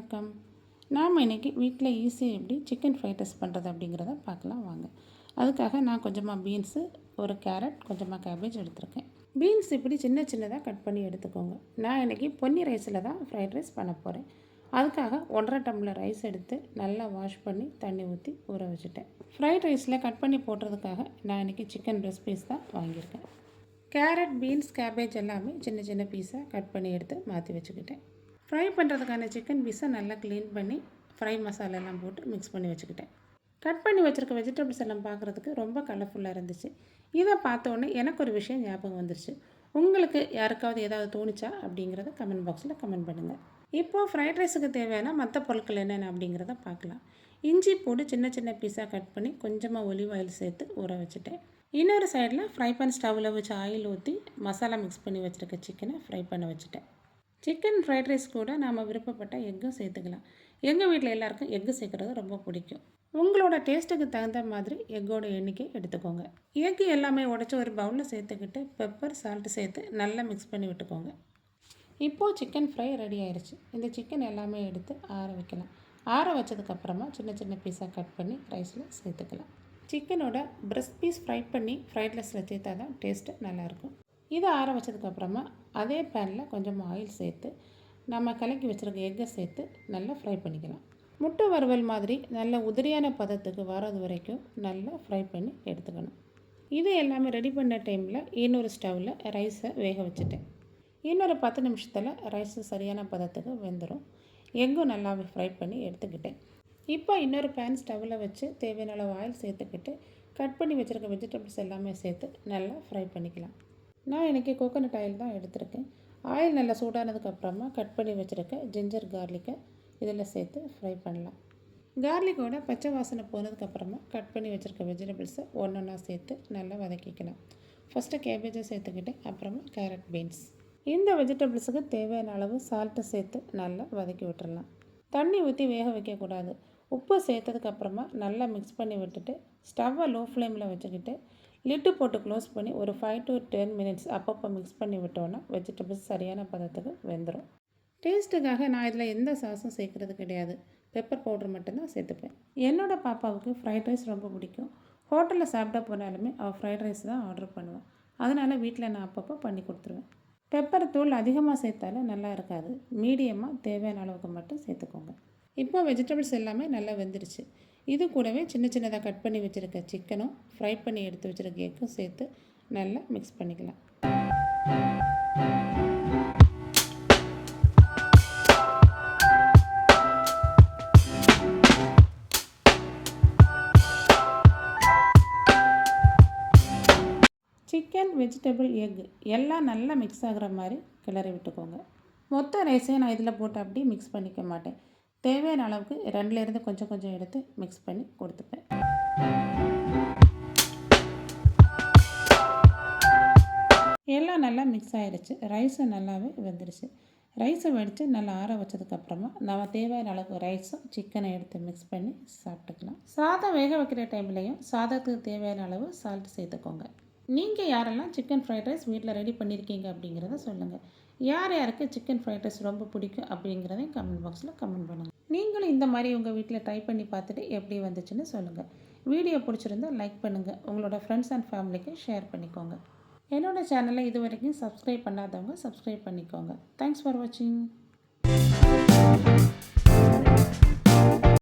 வணக்கம். நாம் இன்றைக்கி வீட்டில் ஈஸியாக எப்படி சிக்கன் ஃப்ரைட் ரைஸ் பண்ணுறது அப்படிங்கிறத பார்க்கலாம் வாங்க. அதுக்காக நான் கொஞ்சமாக பீன்ஸு ஒரு கேரட் கொஞ்சமாக கேபேஜ் எடுத்திருக்கேன். பீன்ஸ் இப்படி சின்ன சின்னதாக கட் பண்ணி எடுத்துக்கோங்க. நான் இன்றைக்கி பொன்னி ரைஸில் தான் ஃப்ரைட் ரைஸ் பண்ண போகிறேன் அதுக்காக ஒன்றரை டம்ளர் ரைஸ் எடுத்து நல்லா வாஷ் பண்ணி தண்ணி ஊற்றி ஊற வச்சுட்டேன். ஃப்ரைட் ரைஸில் கட் பண்ணி போடுறதுக்காக நான் இன்றைக்கி சிக்கன் பிரெஸ்ட் பீஸ் தான் வாங்கியிருக்கேன். கேரட் பீன்ஸ் கேபேஜ் எல்லாமே சின்ன சின்ன பீஸாக கட் பண்ணி எடுத்து மாற்றி வச்சுக்கிட்டேன். ஃப்ரை பண்ணுறதுக்கான சிக்கன் பீஸை நல்லா க்ளீன் பண்ணி ஃப்ரை மசாலாலாம் போட்டு மிக்ஸ் பண்ணி வச்சுக்கிட்டேன். கட் பண்ணி வச்சுருக்க வெஜிடபிள்ஸ் எல்லாம் பார்க்குறதுக்கு ரொம்ப கலர்ஃபுல்லாக இருந்துச்சு. இதை பார்த்தோன்னே எனக்கு ஒரு விஷயம் ஞாபகம் வந்துருச்சு. உங்களுக்கு யாருக்காவது ஏதாவது தோணுச்சா அப்படிங்கிறத கமெண்ட் பாக்ஸில் கமெண்ட் பண்ணுங்கள் இப்போது ஃப்ரைட் ரைஸுக்கு தேவையான மற்ற பொருட்கள் என்னென்ன அப்படிங்கிறத பார்க்கலாம். இஞ்சி போட்டு சின்ன சின்ன பீஸாக கட் பண்ணி கொஞ்சமாக ஒலிவ் ஆயில் சேர்த்து ஊற வச்சுட்டேன். இன்னொரு சைடில் ஃப்ரை பேன் ஸ்டவ்வில் வச்சு ஆயில் ஊற்றி மசாலா மிக்ஸ் பண்ணி வச்சுருக்க சிக்கனை ஃப்ரை பண்ண வச்சுட்டேன். சிக்கன் ஃப்ரைட் ரைஸ் கூட நாம் விருப்பப்பட்ட எக்கும் சேர்த்துக்கலாம். எங்கள் வீட்டில் எல்லாருக்கும் எக்கு சேர்க்குறது ரொம்ப பிடிக்கும். உங்களோட டேஸ்ட்டுக்கு தகுந்த மாதிரி எக்கோட எண்ணிக்கை எடுத்துக்கோங்க. எக்கு எல்லாமே உடச்சி ஒரு பவுலில் சேர்த்துக்கிட்டு பெப்பர் சால்ட்டு சேர்த்து நல்லா மிக்ஸ் பண்ணி விட்டுக்கோங்க. இப்போது சிக்கன் ஃப்ரை ரெடி ஆயிடுச்சு இந்த சிக்கன் எல்லாமே எடுத்து ஆற வைக்கலாம். ஆற வச்சதுக்கப்புறமா சின்ன சின்ன பீஸாக கட் பண்ணி ரைஸில் சேர்த்துக்கலாம். சிக்கனோட பிரஸ்ட் பீஸ் ஃப்ரை பண்ணி ஃப்ரைட் ரைஸில் சேர்த்தா தான் டேஸ்ட்டு நல்லாயிருக்கும் இதை ஆற வச்சதுக்கப்புறமா அதே பேனில் கொஞ்சம் ஆயில் சேர்த்து நம்ம கலக்கி வச்சுருக்க எக்கை சேர்த்து நல்லா ஃப்ரை பண்ணிக்கலாம். முட்டை வறுவல் மாதிரி நல்ல உதிரியான பதத்துக்கு வர்றது வரைக்கும் நல்லா ஃப்ரை பண்ணி எடுத்துக்கணும். இது எல்லாமே ரெடி பண்ண டைமில் இன்னொரு ஸ்டவ்வில் ரைஸை வேக வச்சுட்டேன். இன்னொரு பத்து நிமிஷத்தில் ரைஸு சரியான பதத்துக்கு வெந்துடும் எங்கும் நல்லா ஃப்ரை பண்ணி எடுத்துக்கிட்டேன். இப்போ இன்னொரு பேன் ஸ்டவ்வில் வச்சு தேவையான அளவு ஆயில் சேர்த்துக்கிட்டு கட் பண்ணி வச்சுருக்க வெஜிடபிள்ஸ் எல்லாமே சேர்த்து நல்லா ஃப்ரை பண்ணிக்கலாம். நான் இன்றைக்கி கோகோனட் ஆயில் தான் எடுத்திருக்கேன். ஆயில் நல்லா சூடானதுக்கப்புறமா கட் பண்ணி வச்சுருக்க ஜிஞ்சர் கார்லிக்கை இதில் சேர்த்து ஃப்ரை பண்ணலாம். கார்லிக்கோட பச்சை வாசனை போனதுக்கப்புறமா கட் பண்ணி வச்சுருக்க வெஜிடபிள்ஸை ஒன்று ஒன்றா சேர்த்து நல்லா வதக்கிக்கலாம். ஃபஸ்ட்டு கேபேஜை சேர்த்துக்கிட்டு அப்புறமா கேரட் பீன்ஸ் இந்த வெஜிடபிள்ஸுக்கு தேவையான அளவு சால்ட்டை சேர்த்து நல்லா வதக்கி விட்டுறலாம். தண்ணி ஊற்றி வேக வைக்கக்கூடாது. உப்பு சேர்த்ததுக்கப்புறமா நல்லா மிக்ஸ் பண்ணி விட்டுட்டு ஸ்டவ்வை லோ ஃப்ளேமில் வச்சுக்கிட்டு லிட்டு போட்டு க்ளோஸ் பண்ணி ஒரு ஃபைவ் டு டென் மினிட்ஸ் அப்பப்போ மிக்ஸ் பண்ணி விட்டோன்னா வெஜிடபிள்ஸ் சரியான பதத்துக்கு வெந்துடும் டேஸ்ட்டுக்காக நான் இதில் எந்த சாஸும் சேர்க்குறது கிடையாது. பெப்பர் பவுடர் மட்டும்தான் சேர்த்துப்பேன். என்னோடய பாப்பாவுக்கு ஃப்ரைட் ரைஸ் ரொம்ப பிடிக்கும். ஹோட்டலில் சாப்பிட போனாலுமே அவள் ஃப்ரைட் ரைஸ் தான் ஆர்டர் பண்ணுவேன் அதனால் வீட்டில் நான் அப்பப்போ பண்ணி கொடுத்துருவேன். பெப்பர் தூள் அதிகமாக சேர்த்தாலும் நல்லா இருக்காது. மீடியமாக தேவையான அளவுக்கு மட்டும் சேர்த்துக்கோங்க. இப்போ வெஜிடபிள்ஸ் எல்லாமே நல்லா வெந்துருச்சு. இது கூடவே சின்ன சின்னதாக கட் பண்ணி வச்சுருக்க சிக்கனும் ஃப்ரை பண்ணி எடுத்து வச்சுருக்க எக்கும் சேர்த்து நல்லா மிக்ஸ் பண்ணிக்கலாம். சிக்கன் வெஜிடபிள் எக் எல்லாம் நல்லா மிக்ஸ் ஆகிற மாதிரி கிளறி விட்டுக்கோங்க. மொத்த ரைஸையும் நான் இதில் போட்டு அப்படியே மிக்ஸ் பண்ணிக்க மாட்டேன். தேவையான அளவுக்கு ரெண்டுலேருந்து கொஞ்சம் கொஞ்சம் எடுத்து மிக்ஸ் பண்ணி கொடுத்துப்பேன். எல்லாம் நல்லா மிக்ஸ் ஆகிடுச்சு ரைஸும் நல்லாவே வெந்துடுச்சு ரைஸை வடித்து நல்லா ஆற வச்சதுக்கப்புறமா நம்ம தேவையான அளவுக்கு ரைஸும் சிக்கனை எடுத்து மிக்ஸ் பண்ணி சாப்பிட்டுக்கலாம். சாதம் வேக வைக்கிற டைம்லேயும் சாதத்துக்கு தேவையான அளவு சால்ட் சேர்த்துக்கோங்க. நீங்கள் யாரெல்லாம் சிக்கன் ஃப்ரைட் ரைஸ் வீட்டில் ரெடி பண்ணியிருக்கீங்க அப்படிங்கிறத சொல்லுங்கள் யார் யாருக்கு சிக்கன் ஃப்ரைட் ரைஸ் ரொம்ப பிடிக்கும் அப்படிங்கிறதையும் கமெண்ட் பாக்ஸில் கமெண்ட் பண்ணுங்கள் நீங்களும் இந்த மாதிரி உங்கள் வீட்டில் ட்ரை பண்ணி பார்த்துட்டு எப்படி வந்துச்சுன்னு சொல்லுங்கள் வீடியோ பிடிச்சிருந்தா லைக் பண்ணுங்கள் உங்களோட ஃப்ரெண்ட்ஸ் அண்ட் ஃபேமிலிக்கு ஷேர் பண்ணிக்கோங்க. என்னோடய சேனலை இது வரைக்கும் சப்ஸ்கிரைப் பண்ணாதவங்க சப்ஸ்கிரைப் பண்ணிக்கோங்க. தேங்க்ஸ் ஃபார் வாட்சிங்